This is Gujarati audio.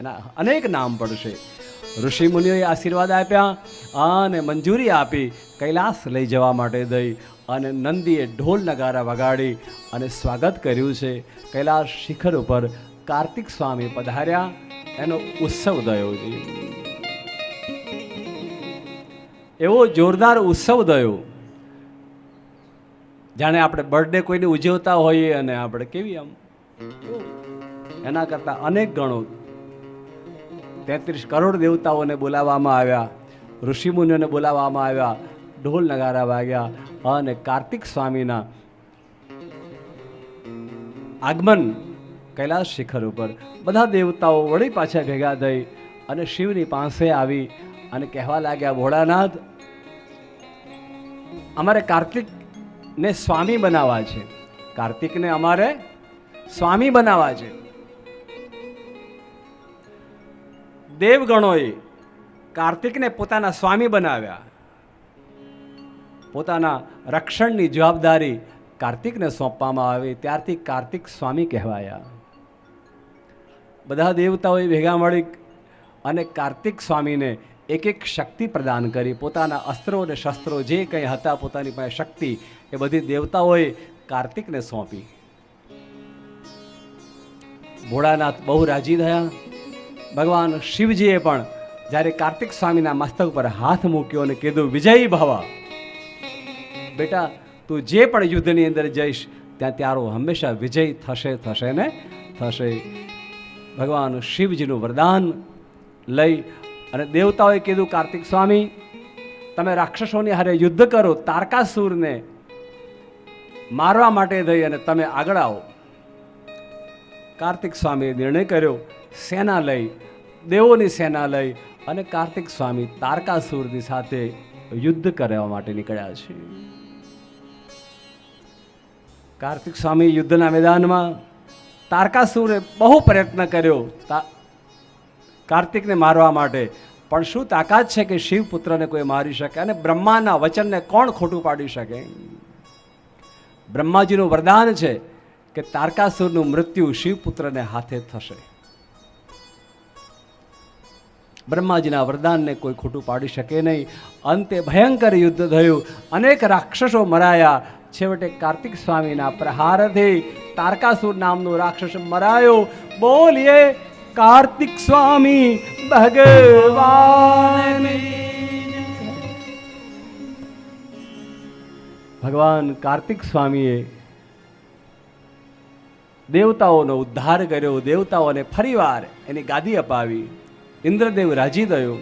એના અનેક નામ પડશે. ઋષિ મુનિઓએ આશીર્વાદ આપ્યા અને મંજૂરી આપી કૈલાસ લઈ જવા માટે દઈ અને નંદીએ ઢોલ નગારા વગાડી અને સ્વાગત કર્યું છે. કૈલાસ શિખર ઉપર કાર્તિક સ્વામી પધાર્યા. એનો ઉત્સવ થયો છે એવો જોરદાર ઉત્સવ થયો જાણે આપણે બર્થડે કોઈને ઉજવતા હોઈએ અને આપણે કેવી આમ. એના કરતાં અનેક ગણો તેત્રીસ કરોડ દેવતાઓને બોલાવવામાં આવ્યા, ઋષિમુનિઓને બોલાવવામાં આવ્યા, ઢોલ નગારા વાગ્યા અને કાર્તિક સ્વામીના આગમન કૈલાસ શિખર ઉપર. બધા દેવતાઓ વળી પાછા ભેગા થઈ અને શિવની પાસે આવી અને કહેવા લાગ્યા, ભોળાનાથ, અમારે કાર્તિકને સ્વામી બનાવવા છે. કાર્તિકને અમારે સ્વામી બનાવવા છે. દેવગણોએ કાર્તિકને પોતાના સ્વામી બનાવ્યા. પોતાના રક્ષણની જવાબદારી કાર્તિકને સોંપવામાં આવી. ત્યારથી કાર્તિક સ્વામી કહેવાયા. બધા દેવતાઓએ ભેગા મળી અને કાર્તિક સ્વામીને એક એક શક્તિ પ્રદાન કરી. પોતાના અસ્ત્રો અને શસ્ત્રો જે કંઈ હતા, પોતાની પાસે શક્તિ, એ બધી દેવતાઓએ કાર્તિકને સોંપી. ભોળાનાથ બહુ રાજી થયા. ભગવાન શિવજીએ પણ જ્યારે કાર્તિક સ્વામીના મસ્તક પર હાથ મૂક્યો અને કીધું, વિજયી ભવા. બેટા, તું જે પણ યુદ્ધની અંદર જઈશ, ત્યાં તારો હંમેશા વિજય થશે થશે ને? થશે. ભગવાન શિવજીનું વરદાન લઈ અને દેવતાઓએ કીધું, કાર્તિક સ્વામી, તમે રાક્ષસોની હારે યુદ્ધ કરો, તારકાસુરને મારવા માટે થઈ અને તમે આગળ આવો. કાર્તિક સ્વામીએ નિર્ણય કર્યો સેના લઈ દેવોની સેના લઈ અને કાર્તિક સ્વામી તારકાસુરની સાથે યુદ્ધ કરવા માટે નીકળ્યા છે. કાર્તિક સ્વામી યુદ્ધના મેદાનમાં તારકાસુરે બહુ પ્રયત્ન કર્યો કાર્તિકને મારવા માટે. પણ શું તાકાત છે કે શિવપુત્રને કોઈ મારી શકે અને બ્રહ્માના વચનને કોણ ખોટું પાડી શકે? બ્રહ્માજીનું વરદાન છે કે તારકાસુરનું મૃત્યુ શિવપુત્રને હાથે થશે. બ્રહ્માજીના વરદાનને કોઈ ખોટું પાડી શકે નહીં. અંતે ભયંકર યુદ્ધ થયું. અનેક રાક્ષસો મરાયા. છેવટે કાર્તિક સ્વામીના પ્રહારથી તારકાસુર નામનો રાક્ષસ મરાયો. બોલીએ, કાર્તિક સ્વામી, ભગવાન ભગવાન કાર્તિક સ્વામીએ દેવતાઓનો ઉદ્ધાર કર્યો. દેવતાઓને ફરીવાર એની ગાદી અપાવી. ઇન્દ્રદેવ રાજી થયો.